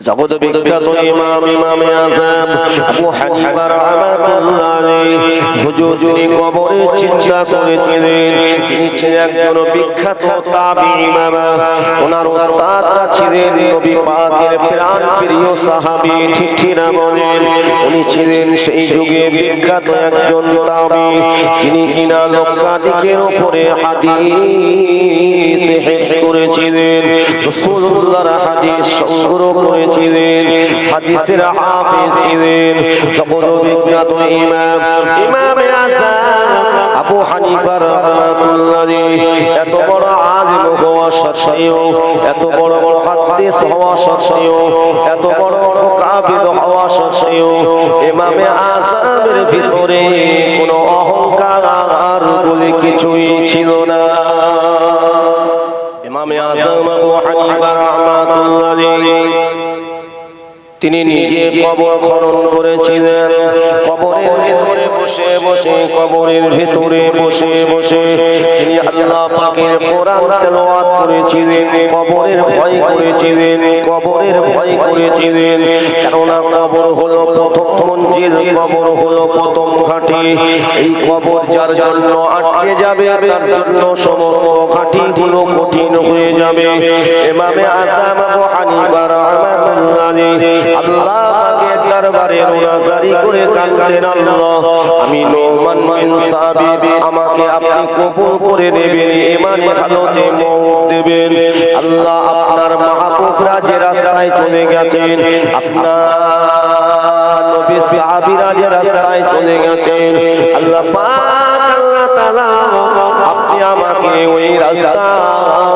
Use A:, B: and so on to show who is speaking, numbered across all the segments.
A: জগৎ বিখ্যাত ইমাম, ইমামে আযম আবু হানিফা রাহমাতুল্লাহ। আলাইহি হুজুর কবরে চিন্তা করেছিলেন, তিনি ছিলেন একজন বিখ্যাত তাবিঈ ইমাম। ওনার ওস্তাদ ছিলেন নবী পাকের প্রাণ প্রিয় সাহাবী, ঠিক ঠিক বলেন? উনি ছিলেন সেই যুগে বিখ্যাত একজন তাবিঈ যিনি কিনা লক্ষাধিকের উপরে হাদিস হেফজ করেছিলেন। রাসূলুল্লাহর হাদিস সংগ্রহ করেছিলেন হাদিসের হাফেজ ছিলেন জবর বিখ্যাত ইমাম ইমামে আবু হানিফা রাহমাতুল্লাহ এত বড় আলিম হওয়া সত্ত্বেও এত বড় বড় হাদিস হওয়া সত্ত্বেও, এত বড় কাবিল হওয়া সত্ত্বেও, ইমামে আযমের ভিতরে কোনো অহংকার বলে কিছুই ছিল না। ইমামে আযম আবু হানিফা রাহমাতুল্লাহ তিনি নিজে কবর খনন করেছিলেন। কবরের ভিতরে বসে বসে কবরের ভিতরে বসে বসে তিনি আল্লাহ পাকের কোরআন তেলাওয়াত করেছিলেন। কবরের ভয় করেছিলেন। কবরের ভয় করেছিলেন। কেননা কবর হলো প্রথম মঞ্জিল কবর হলো প্রথম ঘাটি। এই কবর যার জন্য আটকে যাবে তার জন্য সমস্ত ঘাটিগুলো কঠিন হয়ে যাবে। এমামে আসাম আবু হানিফা রাহমাতুল্লাহ আল্লাহ পাকের দরবারে মুনাজারি করে কাঁদলেন আল্লাহ। আমি নোমান বিন সাবিত আমাকে আপনি কবুল করে নেবেন আল্লাহ আপনার মাহবুবরা যে রাস্তায় চলে গেছেন। আপনার চলে গেছেন। আল্লাহ আপনি আমাকে ওই রাস্তায়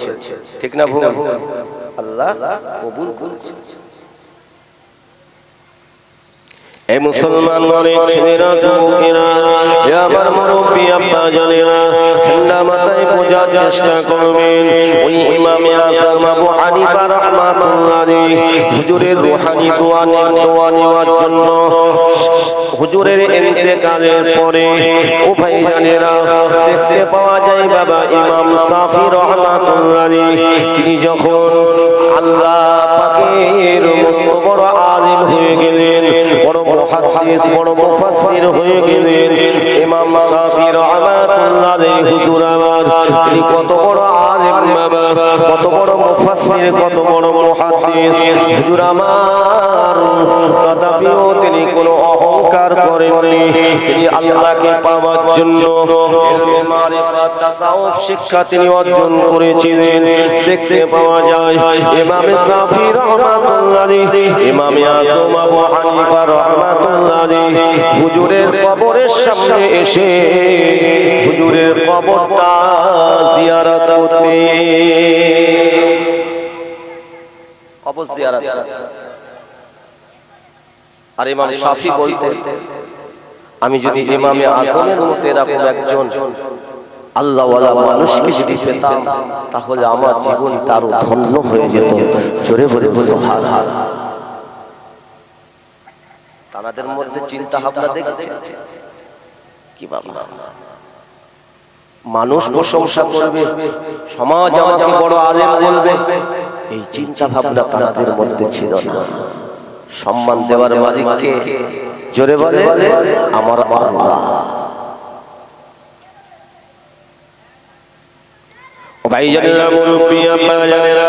A: করেছে। ঠিক না ভুল? আল্লাহ কবুল করেছে। এই মুসলমান মনে ছেলেরা যুবকেরা, এ আমার মুরব্বী আব্বা জানেরা, ঠান্ডা মাথায় বোঝার চেষ্টা করবেন। ওই ইমামে আজম আবু হানিফা রাহমাতুল্লাহ হুজুরের রূহানি দোয়া দোয়া নেওয়ার জন্য হুজুরের ইন্তেকালের পরে, ও ভাইজানেরা দেখতে পাওয়া যায় বাবা ইমাম সাফি রহমাতুল্লাহ তিনি যখন আল্লাহ মুহাদ্দিস বড় মুফাসসির হয়ে গেলেন। ইমাম শাফি রহমাতুল্লাহ হুজুর আমার। তিনি কত বড় আলেম বাবা, কত বড় মুফাসসির, কত বড় মুহাদ্দিস। হুজুর আমার। তথাপিও তিনি কোনো অহংকার করেননি। তিনি আল্লাহকে পাওয়ার জন্য শিক্ষা তিনি অর্জন করেছিলেন। দেখতে পাওয়া যায়, ইমামে সাফি রাহমাতুল্লাহ, ইমামে আযম আবু হানিফা রাহমাতুল্লাহ হুজুরের কবরের সামনে এসে হুজুরের কবরটা জিয়ারত কবর জিয়ারত। আর ইমাম শাফি বলতেন আমি যদি ইমামে আজমের মতো এরকম একজন আল্লাহওয়ালা মানুষকে যদি পেতাম তাহলে আমার জীবনটা আরও ধন্য হয়ে যেত। জোরে বলে সুবহানাল্লাহ। তাদের মধ্যে চিন্তা ভাবনা দেখছে। কি বাবা। মানুষ প্রশংসা করবে সমাজ আমাকে বড় আলেম বলবে। এই চিন্তা ভাবনা তাদের মধ্যে ছিল না। সম্মান দেওয়ার মালিককে জোরে বলে আমার আল্লাহ। ভাই জানেরা মুরব্বী আব্বা জানেরা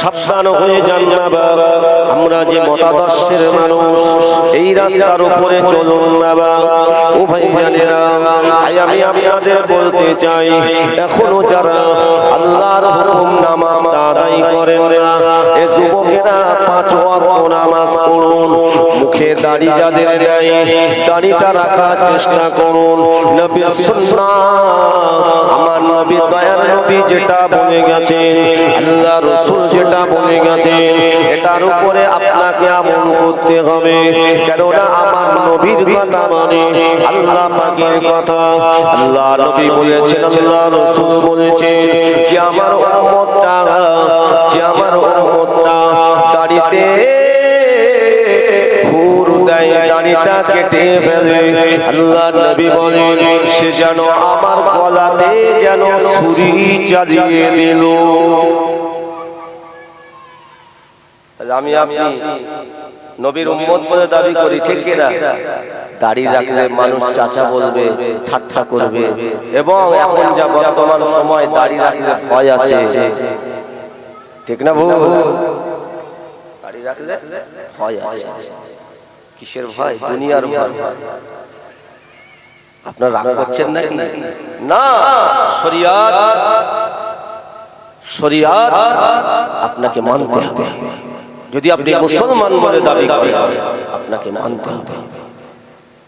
A: সাবধান হয়ে যান না বাবা। আমরা যে মতাদর্শের মানুষ, এই রাস্তার উপরে চলুন না বাবা। আমি আপনাদের বলতে চাই, এখনও যারা আল্লাহর হুকুম নামাজ আদায় করেন না, এ যুবকেরা পাঁচ ওয়াক্ত নামাজ পড়ুন, মুখে দাড়ি যাদের নেই, দাড়িটা রাখার চেষ্টা করুন। নবী সুন্নাহ নবী যেটা বলে গেছেন, আল্লাহ রাসূল যেটা বলে গেছেন, এটার উপরে আপনাকে আমল করতে হবে। কেননা আমার নবীর কথা মানে আল্লাহ পাকের কথা। আল্লাহ নবী বলেছেন, আল্লাহ রাসূল বলেছেন, যে আমার উম্মতটা, যে আমার উম্মতটা দাড়িতে কেটে ফেলে। আল্লাহ নবী বলেন, সে যেন আমার গলাতে যেন ছুরি চালিয়ে দিল। আমি আপনি নবীর উম্মত বলে দাবি করি, ঠিক কিনা দাড়ি রাখলে মানুষ চাচা বলবে, ঠাট্টা করবে। এবং এখন যা বর্তমান সময়, দাড়ি রাখলে ভয় আছে। ঠিক না বউ দাড়ি রাখলে ভয় আছে। কিসের ভয়? দুনিয়ার ভয়। আপনার রাগ করছেন নাকি? না শরিয়াত শরিয়াত আপনাকে মানতে হবে। যদি আপনি মুসলমান বলে দাবি করেন আপনাকে মানতে হবে।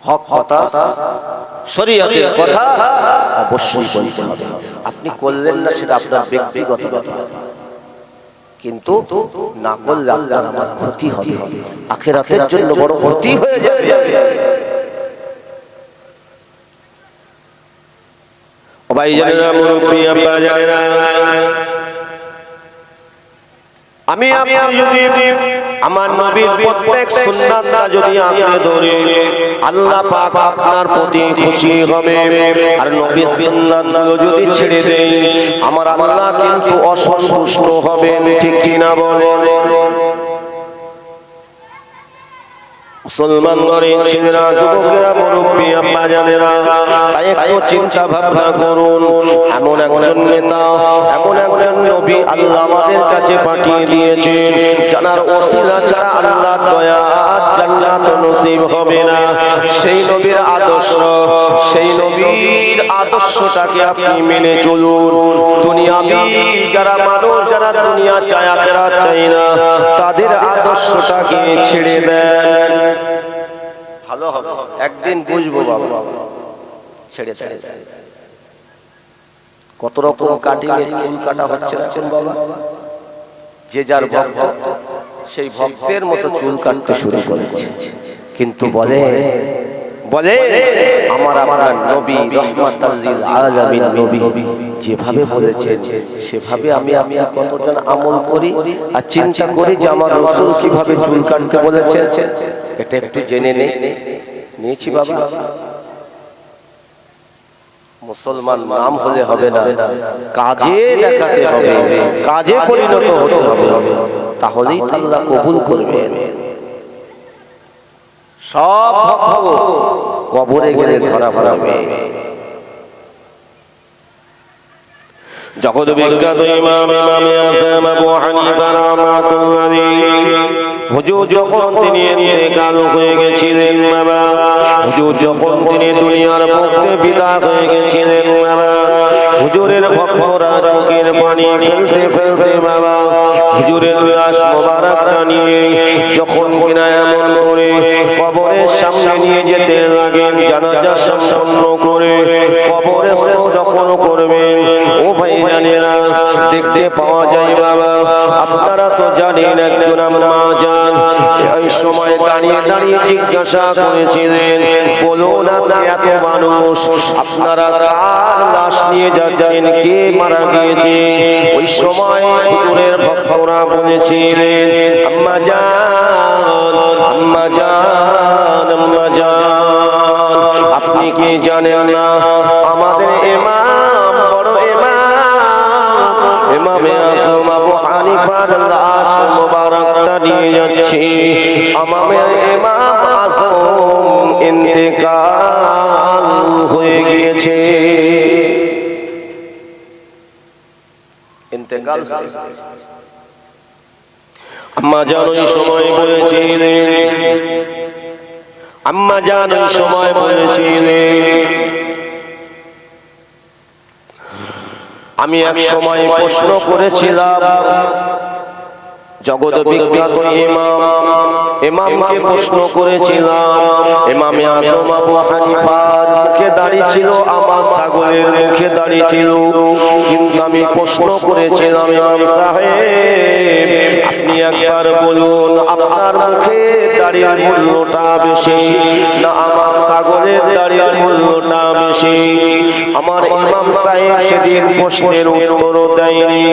A: হক কথা শরিয়াতের কথা অবশ্যই বলতে হবে। আপনি করলেন না সেটা আপনার ব্যক্তিগত ব্যাপার। কিন্তু না করলে আপনার আমার ক্ষতি হবে। আখেরাতের জন্য বড় ক্ষতি হয়ে যাবে। আমি আমি যদি আমার নবীর প্রত্যেক সুন্নাতটা যদি আপনি ধরে আল্লাহ পাক আপনার প্রতি খুশি হবে। আর নবীর সুন্নাতগুলো যদি ছেড়ে দেই আমার আল্লাহ কিন্তু অসন্তুষ্ট হবেন, ঠিক কিনা বলেন? মুসলমান ঘরের ছেলেরা যুবকেরা মুরব্বী আব্বা জানেরা তাই একটু চিন্তা ভাবনা করুন। এমন একজন নেতা এমন একজন নবী আল্লাহ আমাদের কাছে পাঠিয়ে দিয়েছেন। জানার ওসিলা ছাড়া আল্লাহ দয়া জান্নাত নসিব হবে না। সেই নবীর আদর্শ, সেই নবীর আদর্শটাকে আপনি মেনে চলুন। দুনিয়াবি যারা মানুষ, যারা দুনিয়া চায় আখেরা চায় না, তাদের আদর্শটাকে ছেড়ে দেন। ভালো হবে, একদিন বুঝব বাবা। ছেড়ে ছেড়ে কত রকম কাটিং চুল কাটা হচ্ছে বাবা। যে যার ভক্ত। সেই ভক্তের মতো চুল কাটতে শুরু করেছে। কিন্তু বলে বলে আমার আমার নবী রহমাতাল লিল আলামিন নবী যেভাবে বলেছেন সেভাবে আমি আমি কতজন আমল করি আর চিন্তা করি যে আমার রাসূল কীভাবে চুল কাটতে বলেছেন? এটা একটু জেনে নেই নিয়েছি বাবা। মুসলমান নাম হলে হবে না। কাজে দেখাতে হবে। কাজে পরিণত হতে হবে। তাহলেই তো আল্লাহ কবুল করবেন। সব কবরে গেলে ধরা পড়বে। জগৎ বিখ্যাত ইমাম ইমামে আসাম আবু হানিফা রাহমাতুল্লাহি হুজুর যখন তিনি ইন্তেকাল হয়ে গেছিলেন বাবা। হুজুর যখন তিনি দুনিয়ার পক্ষে বিদায় হয়ে গেছিলেন বাবা। হুজুরের ভক্তরা চোখের পানি ফেলতে ফেলতে বাবা, হুজুরের লাশ মোবারকটা নিয়ে যখন কিনা এমন করে কবরের সামনে নিয়ে যেতে লাগেন, জানাজা সম্পন্ন করে কবরে যখন করবেন, ও ভাই জানেরা দেখতে পাওয়া যায় বাবা তো জানেন একজন মা যান এই সময় দাঁড়িয়ে দাঁড়িয়ে জিজ্ঞাসা করেছিলেন বলুন এত মানুষ, আপনারা কার লাশ নিয়ে যাচ্ছেন, কে মারা গিয়েছে? ওই সময় হুজুরের ভক্তরা বলেছিলেন, আম্মা জান আম্মা জান আম্মা জান, আপনি কি জানেন না? আমাদের ইমাম বড় ইমাম ইমামে নিয়ে যাচ্ছে হয়ে গিয়েছে। আম্মা জান ওই সময় বলেছিলেন। আম্মা জান ওই সময় আমি এক সময় প্রশ্ন করেছিলাম। জগৎ বিখ্যাত ইমাম। ইমামকে প্রশ্ন করেছিলাম। ইমামে আজম আবু হানিফার মুখে দাঁড়িয়ে ছিল আমার মুখে দাঁড়িয়ে ছিল। কিন্তু আমি প্রশ্ন করেছিলাম ইমাম সাহেব। আপনি একবার বলুন, আপনার মুখে দাড়ির মূল্যটা বেশি না আমার ছাগলের দাড়ির মূল্যটা বেশি? আমার ইমাম সাহেব সেদিন প্রশ্নের উত্তর দেয়নি।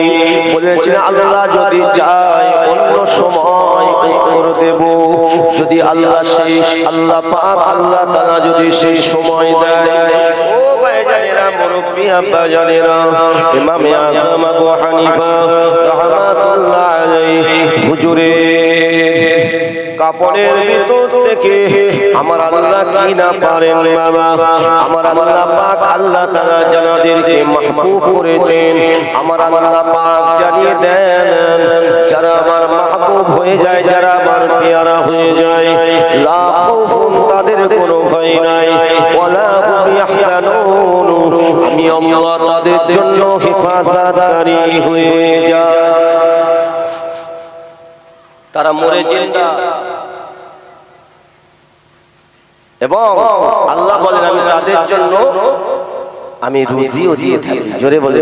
A: বলেছেন, আল্লাহ যদি চায় অন্য সময় উত্তর দেব। যদি আল্লাহ সেই আল্লাহ পাক, আল্লাহ তাআলা যদি সেই সময় দেয় মুরব্বি আব্বা জানেরা ইমাম আযম আবু হানিফা রাহমাতুল্লাহ আলাইহি হুজুরে কাপড়ের ভিতর থেকে আমার আল্লাহ কি না পারেন বাবা। আমার আল্লাহ পাক আল্লাহ তাআলা জানাদেরকে মাহবুব করেছেন। আমার আল্লাহ পাক জানিয়ে দেন, যারা আমার মাহবুব হয়ে যায়, যারা আমার পেয়ারা হয়ে যায়, লা খাউফুন তাদের কোনো ভয় নাই, ওয়ালা হুম ইয়াহজানুন। আমি আল্লাহ তাদের জন্য হেফাজতকারী হয়ে যায় তারা মরে জিন্দা এবং আল্লাহ বলেন আমি তাদের জন্য আমি রুজিও দিয়ে থাকি। জোরে বলে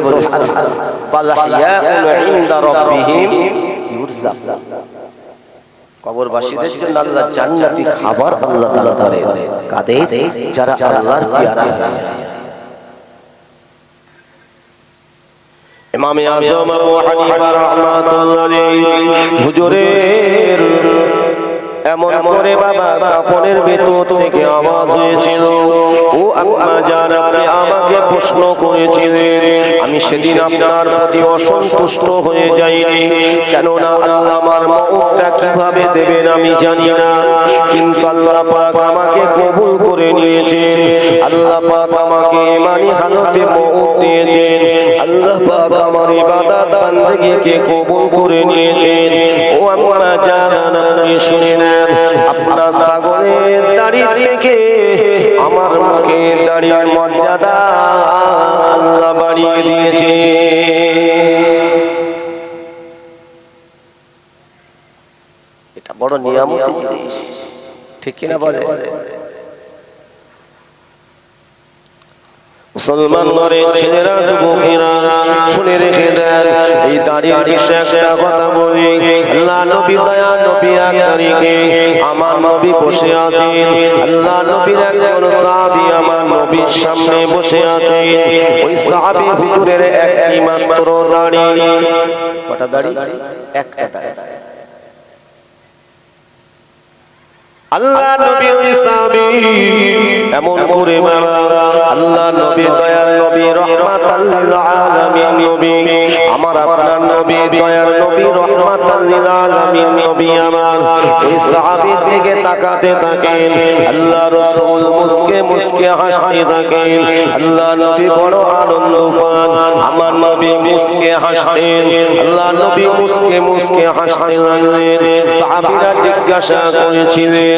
A: কবরবাসীদের জন্য আল্লাহ জান্নাতি খাবার আল্লাহ তাআলা ধরে কাদের? যারা আল্লাহর পেয়ারা হয়ে। যায় ইমামে আবু হানিফা রাহমাতুল্লাহ আলাইহি। হুজুরের এমন করে বাবা কাপড়ের ভেতর থেকে আওয়াজ হয়েছিল। ও আম্মা জান আপনি আমাকে প্রশ্ন করেছিলেন, আমি সেদিন আপনার প্রতি অসন্তুষ্ট হয়ে যাইনি। কেননা আমার মৌতটা কীভাবে দেবেন আমি জানি না। কিন্তু আল্লাহ পাক আমাকে কবুল করে নিয়েছেন। আল্লাহ পাক আমাকে মানি হালতে মৌত দিয়েছেন। আল্লাহ পাক আমার ইবাদত বান্দেগিকে কবুল করে নিয়েছেন। ও আম্মা জান আপনি শুনে নেন আপনার সাগরের দাঁড়িয়ে রেখে আমার মুখের দাঁড়িয়ে মর্যাদা আল্লাহ বাড়িয়ে দিয়েছে। এটা বড় নিয়ামত ঠিক কিনা বলে? মুসলমান ঘরে ছেলেরা যুবকেরা শুনে রেখে দেন এই দাঁড়িয়ে এসে একটা কথা বলি। আল্লাহ নবী দয়া নবী আকরিকে আমার নবী বসে আছেন। আল্লাহ নবীর একজন সাহাবী আমার নবীর সামনে বসে আছেন। ওই সাহাবী হুজুরের একটি মাত্র দাড়ি। কটা দাড়ি? একটা আল্লাহ নবী সাহাবী এমন করে মারা আল্লাহ নবী দয়াল নবী রহমাতাল লিল আলামিন নবী। আমার আপনার নবী দয়াল নবী রহমাতাল লিল আলামিন নবী আমার। ওই সাহাবীর দিকে তাকাতে থাকেন আল্লাহ রাসূল মুসকে মুসকে হাসতে থাকেন আল্লাহ নবী বড় আনন্দ পান আমার নবী মুসকে হাসতেন আল্লাহ নবী মুসকে মুসকে হাসতে লাগলেন সাহাবীরা জিজ্ঞাসা করেছিলেন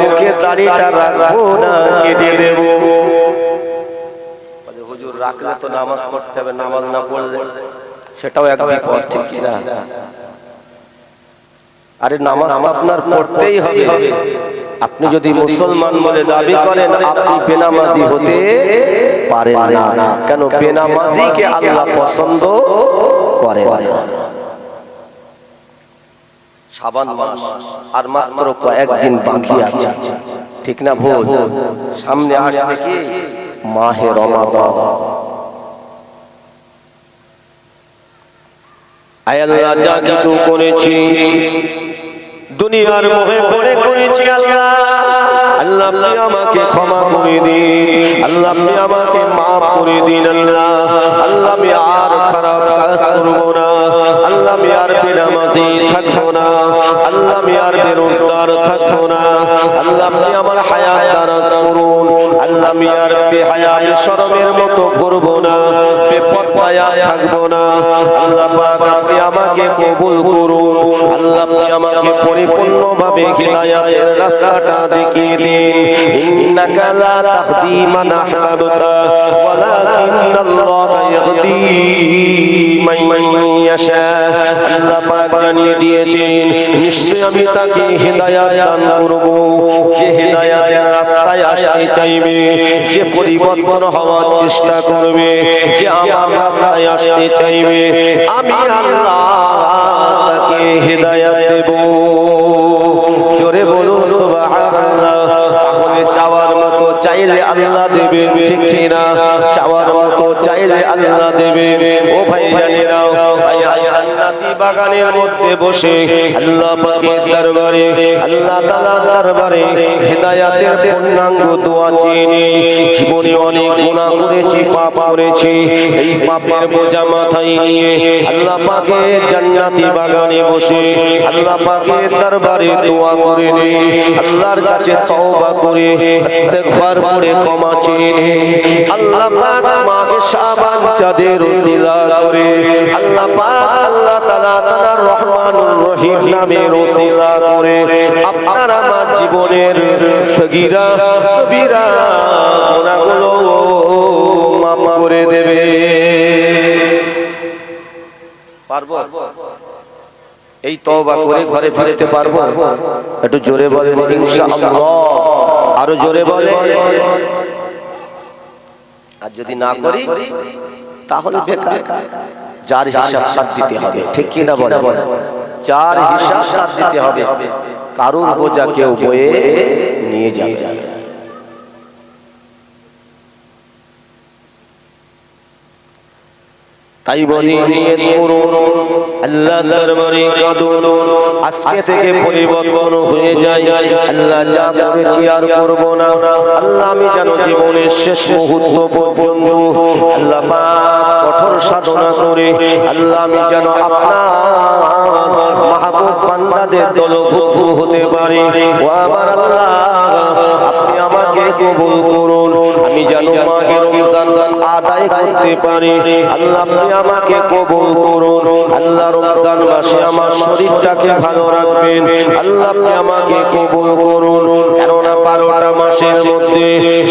A: মুখে দাড়িটা রাখব না কেটে দেব। হুজুর রাখলে তো নামাজ পড়তে হবে নামাজ না পড়লে সেটাও এক বিপদ ঠিক আরে নামাজ আপনার পড়তেই হবে। আপনি যদি মুসলমান বলে দাবি করেন আপনি বেনামাজি হতে পারেন না। কেন বেনামাজিকে আল্লাহ পছন্দ করে না। সাবান মাস। আর মাত্র কয়েকদিন বাকি আছে। ঠিক না ভুল? সামনে আসছে কি? মাহে রমাদান। আল্লাহ যা কিছু করেছি। দুনিয়ার মোহে পড়ে করেছি আল্লাহ। আল্লাহ আপনি আমাকে ক্ষমা করে দিন। আল্লাহ আপনি আমাকে মাফ করে দিন আল্লাহ। আল্লাহ আমি আর খারাপ কাজ করব না। আল্লাহ আমি আর বেনামাজি থাকব না। আল্লাহ আমি আর বেরোজগার থাকব না। আল্লাহ আপনি আমার হায়া দ্বারা করুন আল্লাহ বেহায়া শরমের মতো করব না থাকব না। আল্লাহ পাক আপনি আমাকে কবুল করুন। আল্লাহ আপনি আমাকে পরিপূর্ণভাবে হিদায়াতের রাস্তাটা দেখিয়ে দিন। ইন্নাকা লা তাহদি মান আহবাবতা, ওয়ালাকিন্নাল্লাহ ইয়াহদি মান ইয়াশা। আল্লাহ পাক জানিয়ে দিয়েছেন নিশ্চয় আমি তাকে হিদায়াত দান করব। যে রাস্তায় আসতে চাইবে যে পরিবর্তন হওয়ার চেষ্টা করবে, যে আমার রাস্তায় আসতে চাইবে, আমি হিদায়াত দেব। জোরে বলুন, সুবহানাল্লাহ। চাওয়ার মতো চাইলে আল্লাহ দেবে ঠিক ঠিক না চাওয়ার মতো চাইলে আল্লাহ দেবে ও ভাই জানেরা ভাই জান্নাতি বাগানের মধ্যে বসে আল্লাহ পাকের দরবারে, আল্লাহ তাআলা দরবারে হেদায়েতের পূর্ণাঙ্গ দোয়া চেয়ে জীবনে অনেক গুনাহ করেছি, পাপ করেছি। এই পাপের বোঝা মাথায় নিয়ে আল্লাহ পাকের জান্নাতি বাগানে বসে আল্লাহ পাকের দরবারে দোয়া করে নে, আল্লাহর কাছে তওবা করে, ইস্তেগফার করে, ক্ষমা চেয়ে নে। আল্লাহ পাক মাকে শাবান চাঁদের ওসিলা করে, আল্লাহ পাক আল্লাহ আমার জীবনের করে দেবে। পারব? এই তওবা করে ঘরে ফিরতে পারব? একটু জোরে ইনশাআল্লাহ। আরও জোরে বলেন। আর যদি না করি, তাহলে বেকার। যার হিসাব সাত দিতে হবে। ঠিক কি না বলে চার হিসাব সাত দিতে হবে। কারুর বোঝা কেউ বয়ে নিয়ে যাবে। তাই বলি, আল্লাহ আজকে থেকে পরিবর্তন হয়ে যায়। আল্লাহ যা করেছি আর করব না। আল্লাহ আমি যেন জীবনের শেষ মুহূর্ত পর্যন্ত আল্লাহ কঠোর সাধনা করে, আল্লাহ আমি যেন আপনার মাহবুব বান্দাদের দলভুক্ত হতে পারি। ও আমার আল্লাহ, আপনি কবুল করুন। আমি যেন মাকে রমজান আদায় করতে পারি। আল্লাহ আপনি আমাকে কবুল করুন। আল্লাহ রমজান মাসে আমার শরীরটাকে ভালো রাখবেন। আল্লাহ আপনি আমাকে কবুল করুন। কেননা বারোটা মাসের মধ্যে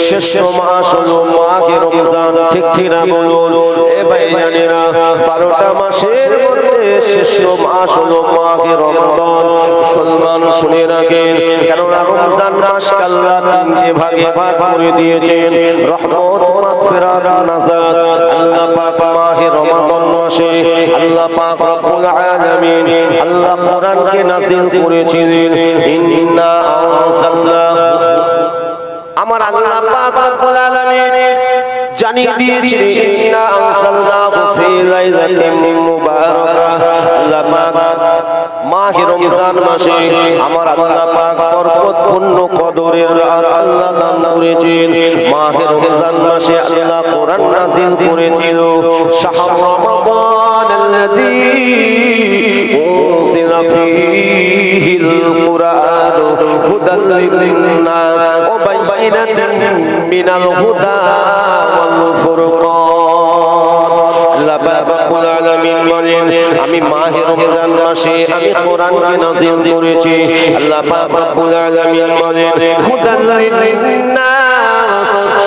A: শেষ মাস হলো মাকে রমজান। ঠিক ঠিক না বলুন? এ ভাই জানেরা বারোটা মাসের মধ্যে শেষ মাস হলো মাকে রমজান। মুসলমান শুনে রাখেন। কেননা রমজান মাস আল্লাহ তিনটে ভাগে ভাগ করে দিয়েছেন। রহমত মাগফিরাত নাজাত। আল্লাহ পাক মাহে রমাদান মাসে আল্লাহ পাক রব্বুল আলামিন আল্লাহ কোরআনকে নাযিল করেছিলেন ইন্না আনসালনা আমার আল্লাহ পাক রব্বুল আলামিন জানিয়ে দিয়েছিলেন ইন্না আনসালনাহু ফি লাইলাতিন মুবারাকাহ আল্লাহ পাক মাহে রমজান মাসে আমার আল্লাহ পাক বরকত পূর্ণ কদরের আর আল্লাহ দান করেছেন। মাহে রমজান মাসে আল্লাহ কোরআন নাযিল করেছিল। শাহর রমাদান আল্লাযী উনজিলা ফীহিল কুরআন হুদাল লিন-নাস ওয়া বাইনাতিন মিনাল হুদা ওয়াল ফুরকান। আলামিন আমি মাহে রমজান মাসে আমি কোরআনকে নাযিল করেছি। আল্লাহ পাক রব্বুল আলামিন বলেন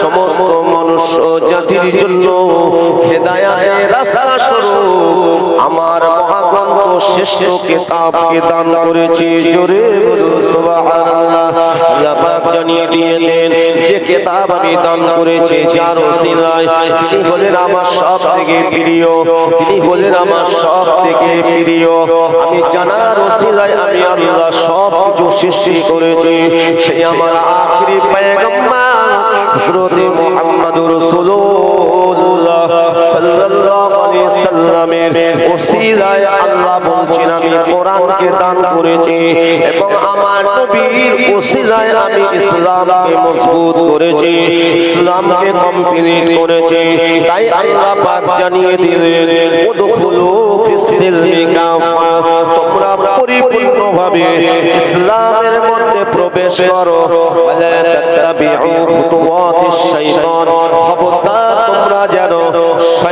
A: সমস্ত মনুষ্য জাতির জন্য হেদায়াতের রাস্তা স্বরূপ। আমার শ্রেষ্ঠ কিতাবকে দান করেছি। জোরে বলুন, সুবহানাল্লাহ। আল্লাহ পাক জানিয়ে দিয়েছেন যে কিতাব আমি দান করেছি, যার ওসিলায় তিনি হলেন আমার সব থেকে প্রিয় তিনি হলেন আমার সব থেকে প্রিয়। আমি জানার ওসিলায় আমি আল্লাহ সব কিছু সৃষ্টি করেছি। সেই আমার আখিরি পয়গম্বর, হযরত মুহাম্মদুর রাসূলুল্লাহ। সাল্লামের ওসিলায় আল্লাহ বলছেন, আমি কোরআনকে দান করেছি এবং আমার নবীর ওসিলায় আমি ইসলামকে মজবুত করেছি, ইসলামকে কমপ্লিট করেছি। তাই আল্লাহ পাক জানিয়ে দিলেন, উদখুলু ফিস সিলমি কাফা তোমরা পরিপূর্ণভাবে ইসলামের মধ্যে প্রবেশ করো। ওয়ালা তাত্তাবিউ খুতুওয়াতিশ শাইতান খবরদার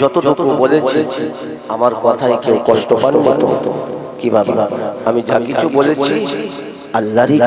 A: যতটুকু বলেছি আমার কথায় কেউ কষ্ট পান কীভাবে আমি যা কিছু বলেছি আল্লাহরই